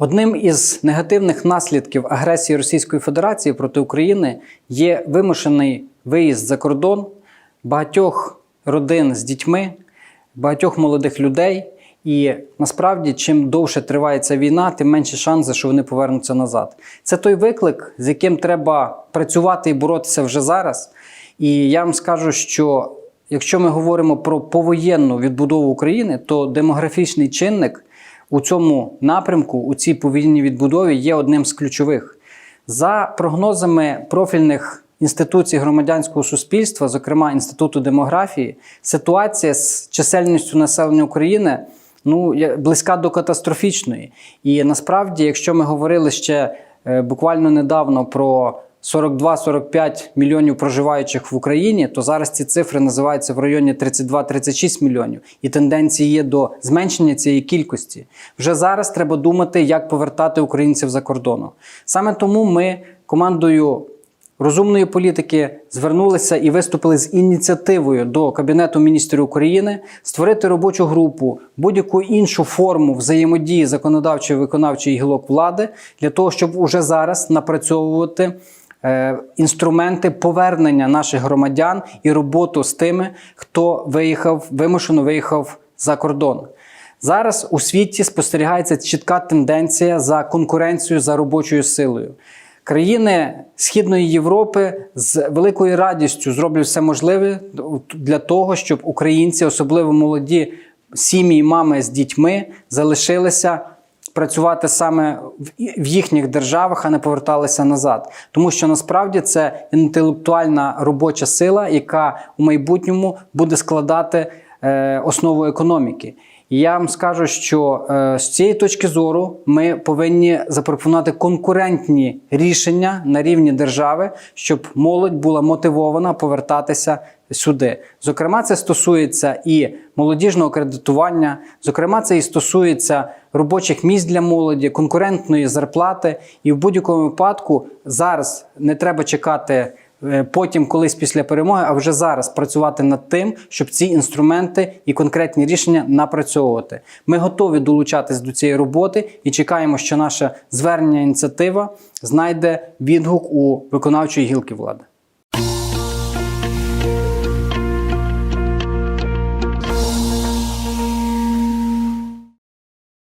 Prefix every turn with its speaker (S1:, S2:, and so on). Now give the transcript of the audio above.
S1: Одним із негативних наслідків агресії Російської Федерації проти України є вимушений виїзд за кордон багатьох родин з дітьми, багатьох молодих людей. І насправді, чим довше триває ця війна, тим менше шанси, що вони повернуться назад. Це той виклик, з яким треба працювати і боротися вже зараз. І я вам скажу, що якщо ми говоримо про повоєнну відбудову України, то демографічний чинник у цьому напрямку, у цій повільній відбудові, є одним з ключових. За прогнозами профільних інституцій громадянського суспільства, зокрема Інституту демографії, ситуація з чисельністю населення України ну, близька до катастрофічної. І насправді, якщо ми говорили ще е, буквально недавно про 42-45 мільйонів проживаючих в Україні, то зараз ці цифри називаються в районі 32-36 мільйонів, і тенденції є до зменшення цієї кількості. Вже зараз треба думати, як повертати українців за кордону. Саме тому ми командою розумної політики звернулися і виступили з ініціативою до Кабінету міністрів України створити робочу групу, будь-яку іншу форму взаємодії законодавчої виконавчої гілок влади для того, щоб уже зараз напрацьовувати. Е, Інструменти повернення наших громадян і роботу з тими, хто виїхав, вимушено виїхав за кордон. Зараз у світі спостерігається чітка тенденція за конкуренцією за робочою силою. Країни Східної Європи з великою радістю зроблять все можливе для того, щоб українці, особливо молоді сім'ї, мами з дітьми, залишилися працювати саме в їхніх державах, а не поверталися назад. Тому що насправді це інтелектуальна робоча сила, яка у майбутньому буде складати е, основу економіки. Я вам скажу, що е, з цієї точки зору ми повинні запропонувати конкурентні рішення на рівні держави, щоб молодь була мотивована повертатися сюди. Зокрема, це стосується і молодіжного кредитування, зокрема, це і стосується робочих місць для молоді, конкурентної зарплати. І в будь-якому випадку зараз не треба чекати. Е, Потім, колись після перемоги, а вже зараз працювати над тим, щоб ці інструменти і конкретні рішення напрацьовувати. Ми готові долучатись до цієї роботи і чекаємо, що наша звернення ініціатива знайде відгук у виконавчої гілки влади.